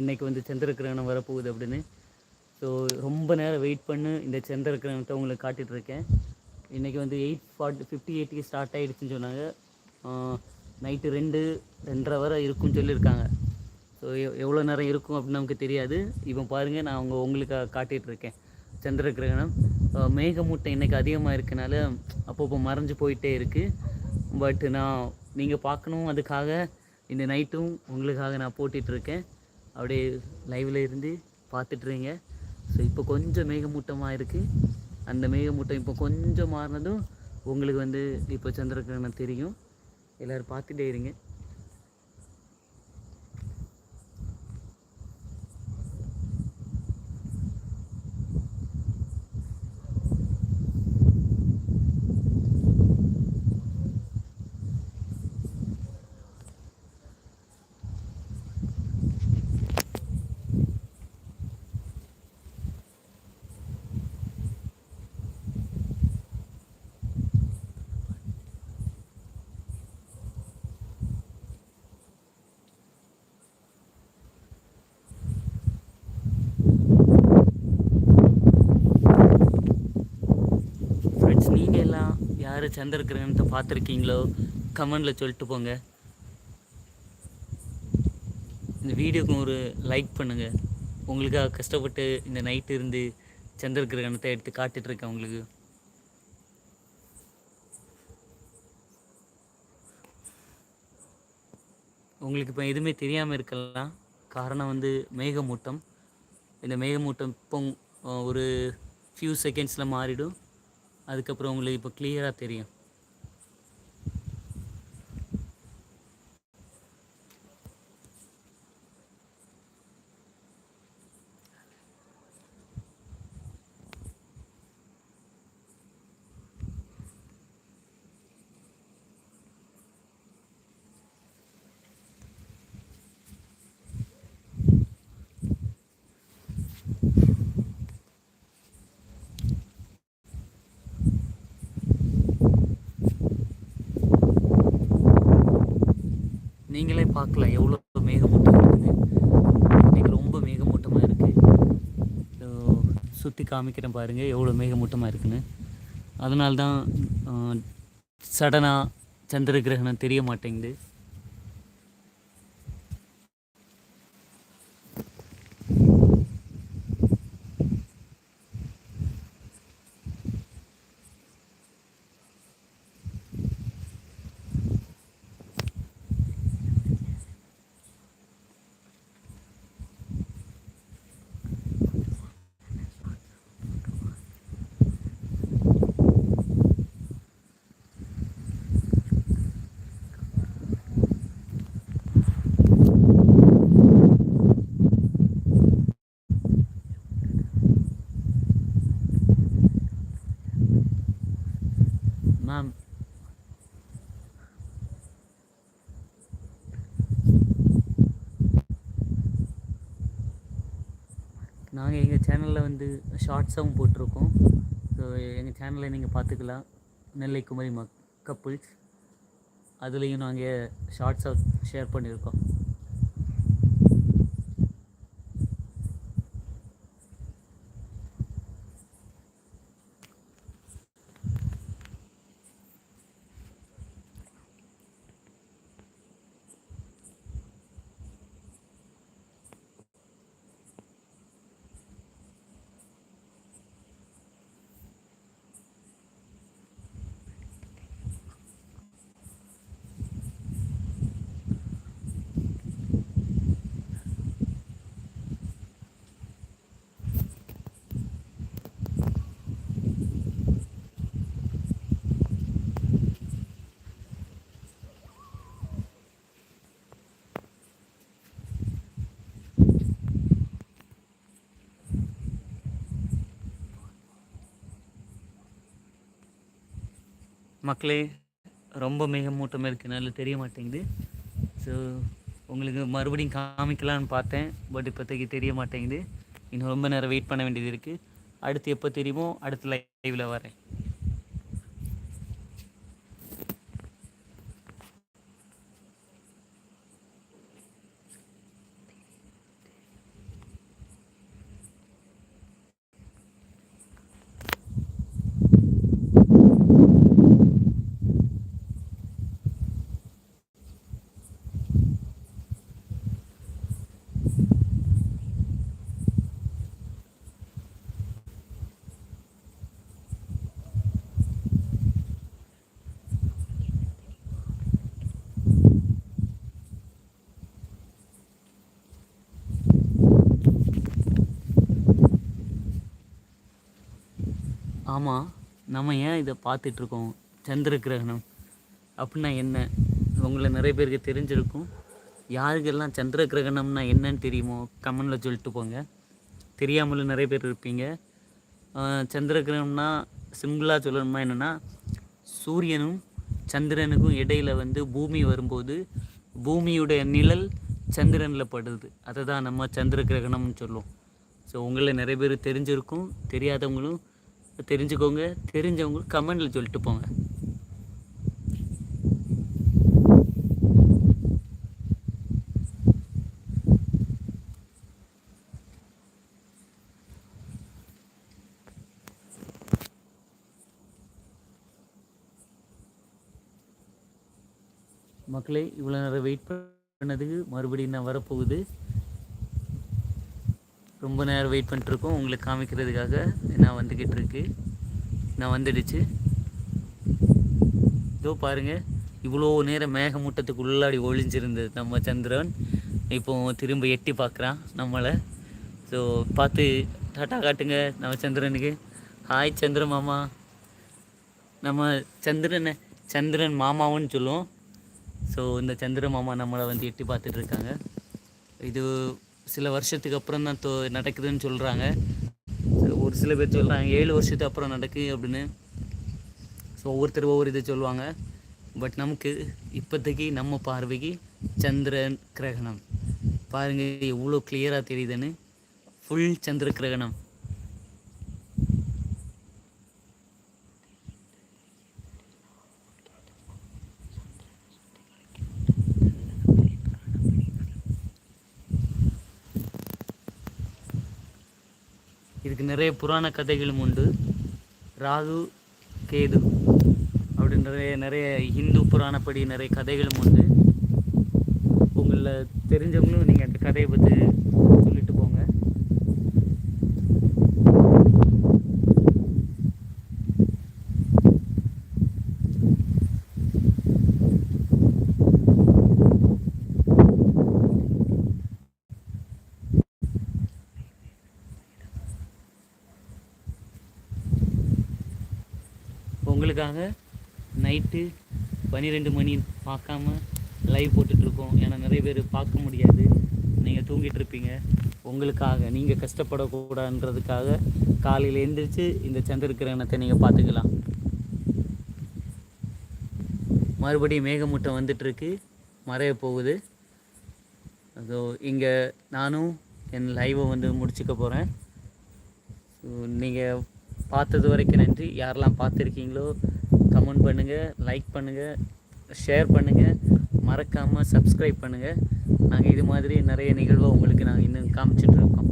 இன்றைக்கி வந்து சந்திர கிரகணம் வரப்போகுது அப்படின்னு. ஸோ ரொம்ப நேரம் வெயிட் பண்ணு. இந்த சந்திர கிரகணத்தை உங்களுக்கு காட்டிகிட்ருக்கேன் இன்றைக்கி வந்து எயிட் ஃபார்ட்டி ஃபிஃப்டி எயிட்டுக்கு ஸ்டார்ட் ஆகிடுச்சுன்னு சொன்னாங்க. நைட்டு ரெண்டு ரெண்டரை வரை இருக்கும்னு சொல்லியிருக்காங்க. ஸோ எவ்வளோ நேரம் இருக்கும் அப்படின்னு நமக்கு தெரியாது. இப்போ பாருங்கள் நான் அவங்க உங்களுக்கு காட்டிகிட்டு இருக்கேன் சந்திர கிரகணம் மேகமூட்டம் இன்றைக்கி அதிகமாக இருக்கனால அப்பப்போ மறைஞ்சு போயிட்டே இருக்குது பட் நான் நீங்கள் பார்க்கணும் அதுக்காக இந்த நைட்டும் உங்களுக்காக நான் போட்டிகிட்ருக்கேன் இருக்கேன் அப்படியே லைவில் இருந்து பார்த்துட்ருங்க ஸோ இப்போ கொஞ்சம் மேகமூட்டமாக இருக்குது அந்த மேகமூட்டம் இப்போ கொஞ்சம் மாறினதும் உங்களுக்கு வந்து இப்போ சந்திரகிரகணம் தெரியும். எல்லோரும் பார்த்துட்டே இருங்க. யார் சந்திர கிரகணத்தை பார்த்துருக்கீங்களோ கமெண்டில் சொல்லிட்டு போங்க. இந்த வீடியோக்கும் ஒரு லைக் பண்ணுங்கள் உங்களுக்காக கஷ்டப்பட்டு இந்த நைட்டு இருந்து சந்திர கிரகணத்தை எடுத்து காட்டிட்டுருக்கேன் உங்களுக்கு. உங்களுக்கு இப்போ எதுவுமே தெரியாமல் இருக்கலாம். காரணம் வந்து மேகமூட்டம். இந்த மேகமூட்டம் இப்போ ஒரு ஃபியூ செகண்ட்ஸில் மாறிடும். அதுக்கப்புறம் உங்களுக்கு இப்போ கிளியராக தெரியும். நீங்களே பார்க்கலாம் எவ்வளோ மேகமூட்டம் இருக்குது. இன்றைக்கி ரொம்ப மேகமூட்டமாக இருக்குது சுற்றி காமிக்கிறேன் பாருங்கள் எவ்வளோ மேகமூட்டமாக இருக்குன்னு. அதனால்தான் சடனாக சந்திர கிரகணம் தெரிய மாட்டேங்குது. மேம். நாங்கள் எங்கள் சேனலில் வந்து ஷார்ட்ஸாகவும் போட்டிருக்கோம். ஸோ எங்கள் சேனலை நீங்கள் பார்த்துக்கலாம் நெல்லை குமரி மக் கப்புள்ஸ் அதுலேயும் நாங்கள் ஷார்ட்ஸாக ஷேர் பண்ணியிருக்கோம். மக்களே ரொம்ப மேகமூட்டம் இருக்கனால தெரிய மாட்டேங்குது ஸோ உங்களுக்கு மறுபடியும் காமிக்கலான்னு பார்த்தேன் பட் இப்போதைக்கு தெரிய மாட்டேங்குது இன்னும் ரொம்ப நேரம் வெயிட் பண்ண வேண்டியது இருக்குது அடுத்து எப்போ தெரியுமோ அடுத்த லைவில் வரேன். ஆமாம் நம்ம ஏன் இதை பார்த்துட்ருக்கோம்? சந்திர கிரகணம் அப்படின்னா என்ன? உங்களை நிறைய பேருக்கு தெரிஞ்சிருக்கும். யாருக்கெல்லாம் சந்திர கிரகணம்னா என்னன்னு தெரியுமோ கமெண்டில் சொல்லிட்டு போங்க. தெரியாமலும் நிறைய பேர் இருப்பீங்க. சந்திர கிரகணம்னா சிம்பிளாக சொல்லணுமா என்னென்னா சூரியனும் சந்திரனுக்கும் இடையில வந்து பூமி வரும்போது பூமியுடைய நிழல் சந்திரனில் படுது. அதை தான் நம்ம சந்திர கிரகணம்னு சொல்லுவோம். ஸோ உங்களை நிறைய பேர் தெரிஞ்சிருக்கும் தெரியாதவங்களும் தெரிஞ்சுக்கோங்க. தெரிஞ்சவங்க கமெண்டில் சொல்லிட்டு போங்க. மக்களே இவ்வளோ நேரம் வெயிட் பண்ணதுக்கு மறுபடியும் நான் வரப்போகுது. ரொம்ப நேரம் வெயிட் பண்ணிட்டுருக்கோம். உங்களுக்கு காமிக்கிறதுக்காக நான் வந்துக்கிட்டு இருக்கு? நான் வந்துடுச்சு? இதோ பாருங்கள் இவ்வளோ நேரம் மேகமூட்டத்துக்கு உள்ளாடி ஒளிஞ்சிருந்தது நம்ம சந்திரன். இப்போ திரும்ப எட்டி பார்க்குறான் நம்மளை. ஸோ பார்த்து டாட்டா காட்டுங்க நம்ம சந்திரனுக்கு. ஹாய் சந்திர மாமா. நம்ம சந்திரனை சந்திரன் மாமாவுன்னு சொல்லுவோம். ஸோ இந்த சந்திர மாமா நம்மளை வந்து எட்டி பார்த்துட்ருக்காங்க இது சில வருஷத்துக்கு அப்புறம் தான் தோ நடக்குதுன்னு சொல்கிறாங்க ஒரு சில பேர் சொல்கிறாங்க ஏழு வருஷத்துக்கு அப்புறம் நடக்கு அப்படின்னு. ஸோ ஒவ்வொருத்தர் ஒவ்வொரு இதை சொல்லுவாங்க. பட் நமக்கு இப்போதைக்கு நம்ம பார்வைக்கு சந்திரன் கிரகணம். பாருங்கள் எவ்வளோ கிளியராக தெரியுதுன்னு. ஃபுல் சந்திர கிரகணம். இதுக்கு நிறைய புராண கதைகளும் உண்டு. ராகு கேது அப்படி நிறைய நிறைய இந்து புராணப்படி நிறைய கதைகளும் உண்டு. உங்களில் தெரிஞ்சவங்களும் நீங்கள் அந்த கதையை பற்றி சொல்லிட்டு போங்க உங்களுக்காக நைட்டு பன்னிரெண்டு மணி பார்க்காம லைவ் போட்டுட்ருக்கோம். ஏன்னா நிறைய பேர் பார்க்க முடியாது. நீங்கள் தூங்கிட்டு இருப்பீங்க உங்களுக்காக நீங்கள் கஷ்டப்படக்கூடாதுன்றதுக்காக காலையில் எழுந்திரிச்சு இந்த சந்திரகிரகணத்தை நீங்கள் பார்த்துக்கலாம். மறுபடியும் மேகமூட்டம் வந்துட்டுருக்கு மறைய போகுது. அதோ இங்கே நானும் என் லைவை வந்து முடிச்சுக்க போகிறேன் ஸோ நீங்கள் பார்த்தது வரைக்கும் நன்றி. யாரெல்லாம் பார்த்துருக்கீங்களோ கமெண்ட் பண்ணுங்கள் லைக் பண்ணுங்கள் ஷேர் பண்ணுங்கள் மறக்காமல் சப்ஸ்கிரைப் பண்ணுங்கள் நாங்கள் இது மாதிரி நிறைய நிகழ்வை உங்களுக்கு நாங்கள் இன்னும் காமிச்சிட்ருக்கோம்